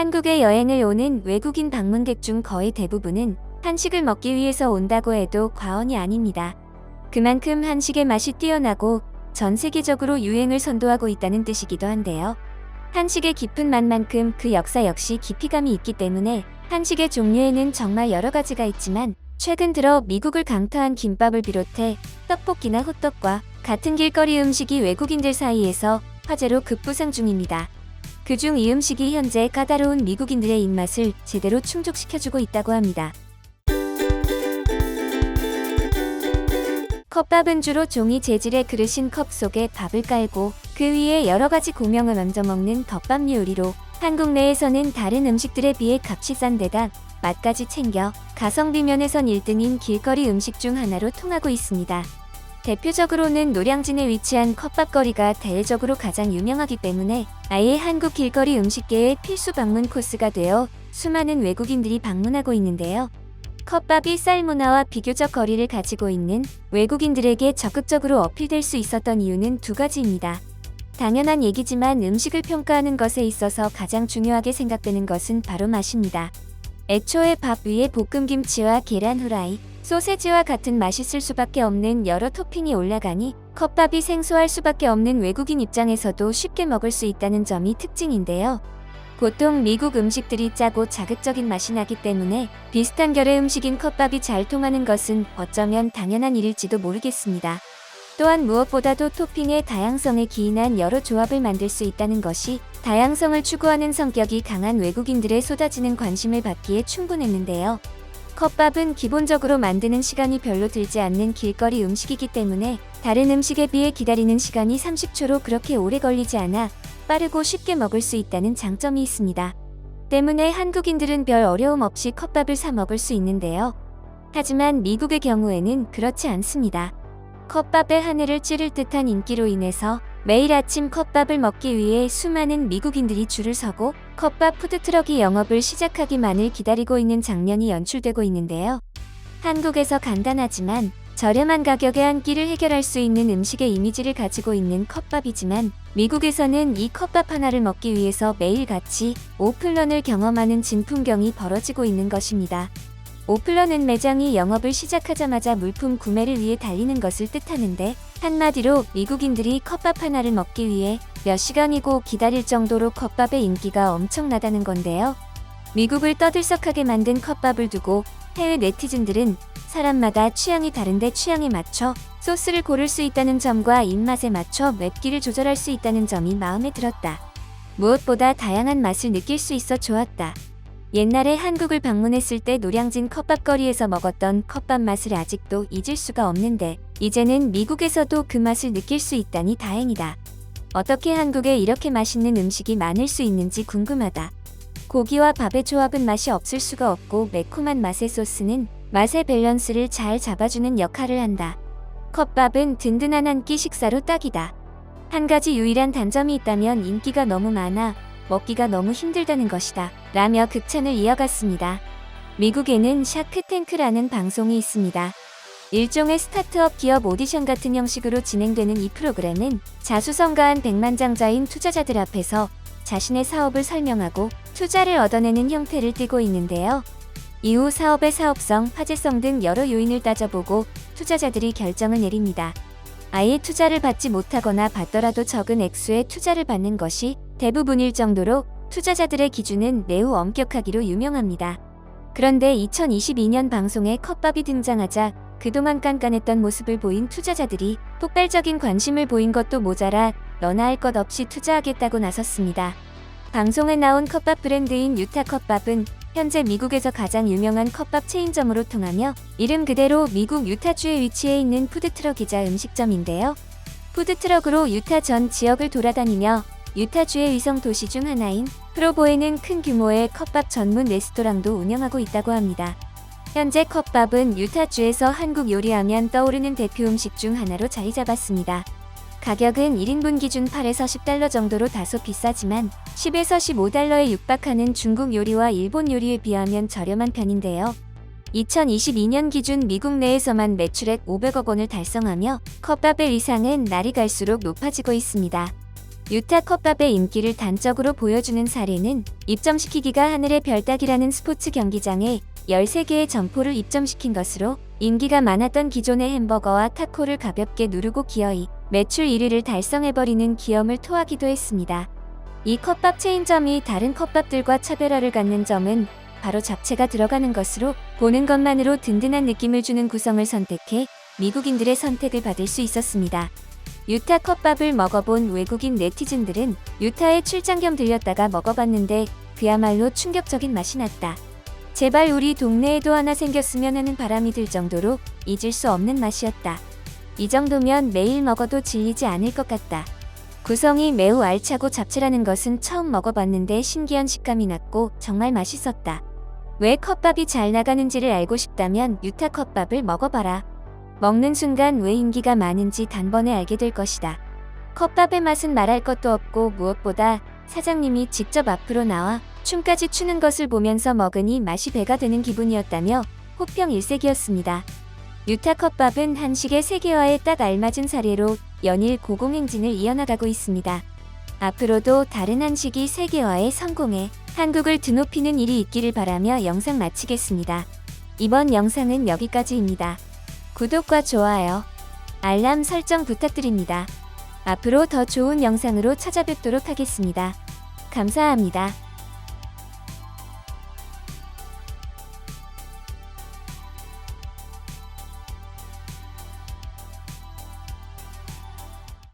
한국에 여행을 오는 외국인 방문객 중 거의 대부분은 한식을 먹기 위해서 온다고 해도 과언이 아닙니다. 그만큼 한식의 맛이 뛰어나고 전 세계적으로 유행을 선도하고 있다는 뜻이기도 한데요. 한식의 깊은 맛만큼 그 역사 역시 깊이감이 있기 때문에 한식의 종류에는 정말 여러 가지가 있지만 최근 들어 미국을 강타한 김밥을 비롯해 떡볶이나 호떡과 같은 길거리 음식이 외국인들 사이에서 화제로 급부상 중입니다. 그중 이 음식이 현재 까다로운 미국인들의 입맛을 제대로 충족시켜주고 있다고 합니다. 컵밥은 주로 종이 재질의 그릇인 컵 속에 밥을 깔고 그 위에 여러 가지 고명을 얹어 먹는 덮밥 요리로 한국 내에서는 다른 음식들에 비해 값이 싼 데다 맛까지 챙겨 가성비 면에선 1등인 길거리 음식 중 하나로 통하고 있습니다. 대표적으로는 노량진에 위치한 컵밥거리가 대외적으로 가장 유명하기 때문에 아예 한국 길거리 음식계의 필수 방문 코스가 되어 수많은 외국인들이 방문하고 있는데요. 컵밥이 쌀 문화와 비교적 거리를 가지고 있는 외국인들에게 적극적으로 어필될 수 있었던 이유는 두 가지입니다. 당연한 얘기지만 음식을 평가하는 것에 있어서 가장 중요하게 생각되는 것은 바로 맛입니다. 애초에 밥 위에 볶음김치와 계란 후라이, 소세지와 같은 맛있을 수밖에 없는 여러 토핑이 올라가니 컵밥이 생소할 수밖에 없는 외국인 입장에서도 쉽게 먹을 수 있다는 점이 특징인데요. 보통 미국 음식들이 짜고 자극적인 맛이 나기 때문에 비슷한 결의 음식인 컵밥이 잘 통하는 것은 어쩌면 당연한 일일지도 모르겠습니다. 또한 무엇보다도 토핑의 다양성에 기인한 여러 조합을 만들 수 있다는 것이 다양성을 추구하는 성격이 강한 외국인들의 쏟아지는 관심을 받기에 충분했는데요. 컵밥은 기본적으로 만드는 시간이 별로 들지 않는 길거리 음식이기 때문에 다른 음식에 비해 기다리는 시간이 30초로 그렇게 오래 걸리지 않아 빠르고 쉽게 먹을 수 있다는 장점이 있습니다. 때문에 한국인들은 별 어려움 없이 컵밥을 사 먹을 수 있는데요. 하지만 미국의 경우에는 그렇지 않습니다. 컵밥의 하늘을 찌를 듯한 인기로 인해서 매일 아침 컵밥을 먹기 위해 수많은 미국인들이 줄을 서고 컵밥 푸드트럭이 영업을 시작하기만을 기다리고 있는 장면이 연출되고 있는데요. 한국에서 간단하지만 저렴한 가격에 한 끼를 해결할 수 있는 음식의 이미지를 가지고 있는 컵밥이지만 미국에서는 이 컵밥 하나를 먹기 위해서 매일같이 오픈런을 경험하는 진풍경이 벌어지고 있는 것입니다. 오플런은 매장이 영업을 시작하자마자 물품 구매를 위해 달리는 것을 뜻하는데 한마디로 미국인들이 컵밥 하나를 먹기 위해 몇 시간이고 기다릴 정도로 컵밥의 인기가 엄청나다는 건데요. 미국을 떠들썩하게 만든 컵밥을 두고 해외 네티즌들은 사람마다 취향이 다른데 취향에 맞춰 소스를 고를 수 있다는 점과 입맛에 맞춰 맵기를 조절할 수 있다는 점이 마음에 들었다. 무엇보다 다양한 맛을 느낄 수 있어 좋았다. 옛날에 한국을 방문했을 때 노량진 컵밥거리에서 먹었던 컵밥 맛을 아직도 잊을 수가 없는데 이제는 미국에서도 그 맛을 느낄 수 있다니 다행이다. 어떻게 한국에 이렇게 맛있는 음식이 많을 수 있는지 궁금하다. 고기와 밥의 조합은 맛이 없을 수가 없고 매콤한 맛의 소스는 맛의 밸런스를 잘 잡아주는 역할을 한다. 컵밥은 든든한 한 끼 식사로 딱이다. 한 가지 유일한 단점이 있다면 인기가 너무 많아 먹기가 너무 힘들다는 것이다. 라며 극찬을 이어갔습니다. 미국에는 샤크탱크라는 방송이 있습니다. 일종의 스타트업 기업 오디션 같은 형식으로 진행되는 이 프로그램은 자수성가한 백만장자인 투자자들 앞에서 자신의 사업을 설명하고 투자를 얻어내는 형태를 띠고 있는데요. 이후 사업의 사업성, 화제성 등 여러 요인을 따져보고 투자자들이 결정을 내립니다. 아예 투자를 받지 못하거나 받더라도 적은 액수의 투자를 받는 것이 대부분일 정도로 투자자들의 기준은 매우 엄격하기로 유명합니다. 그런데 2022년 방송에 컵밥이 등장하자 그동안 깐깐했던 모습을 보인 투자자들이 폭발적인 관심을 보인 것도 모자라 너나 할 것 없이 투자하겠다고 나섰습니다. 방송에 나온 컵밥 브랜드인 유타 컵밥은 현재 미국에서 가장 유명한 컵밥 체인점으로 통하며 이름 그대로 미국 유타주에 위치해 있는 푸드트럭이자 음식점인데요. 푸드트럭으로 유타 전 지역을 돌아다니며 유타주의 위성 도시 중 하나인 프로보에는 큰 규모의 컵밥 전문 레스토랑도 운영하고 있다고 합니다. 현재 컵밥은 유타주에서 한국 요리하면 떠오르는 대표 음식 중 하나로 자리 잡았습니다. 가격은 1인분 기준 8에서 10달러 정도로 다소 비싸지만 10에서 15달러에 육박하는 중국 요리와 일본 요리에 비하면 저렴한 편인데요. 2022년 기준 미국 내에서만 매출액 500억 원을 달성하며 컵밥의 위상은 날이 갈수록 높아지고 있습니다. 유타 컵밥의 인기를 단적으로 보여주는 사례는 입점시키기가 하늘의 별 따기라는 스포츠 경기장에 13개의 점포를 입점시킨 것으로 인기가 많았던 기존의 햄버거와 타코를 가볍게 누르고 기어이 매출 1위를 달성해버리는 기염을 토하기도 했습니다. 이 컵밥 체인점이 다른 컵밥들과 차별화를 갖는 점은 바로 잡채가 들어가는 것으로 보는 것만으로 든든한 느낌을 주는 구성을 선택해 미국인들의 선택을 받을 수 있었습니다. 유타 컵밥을 먹어본 외국인 네티즌들은 유타에 출장 겸 들렸다가 먹어봤는데 그야말로 충격적인 맛이 났다. 제발 우리 동네에도 하나 생겼으면 하는 바람이 들 정도로 잊을 수 없는 맛이었다. 이 정도면 매일 먹어도 질리지 않을 것 같다. 구성이 매우 알차고 잡채라는 것은 처음 먹어봤는데 신기한 식감이 났고 정말 맛있었다. 왜 컵밥이 잘 나가는지를 알고 싶다면 유타 컵밥을 먹어봐라. 먹는 순간 왜 인기가 많은지 단번에 알게 될 것이다. 컵밥의 맛은 말할 것도 없고 무엇보다 사장님이 직접 앞으로 나와 춤까지 추는 것을 보면서 먹으니 맛이 배가 되는 기분이었다며 호평 일색이었습니다. 유타 컵밥은 한식의 세계화에 딱 알맞은 사례로 연일 고공행진을 이어나가고 있습니다. 앞으로도 다른 한식이 세계화에 성공해 한국을 드높이는 일이 있기를 바라며 영상 마치겠습니다. 이번 영상은 여기까지입니다. 구독과 좋아요, 알람 설정 부탁드립니다. 앞으로 더 좋은 영상으로 찾아뵙도록 하겠습니다. 감사합니다.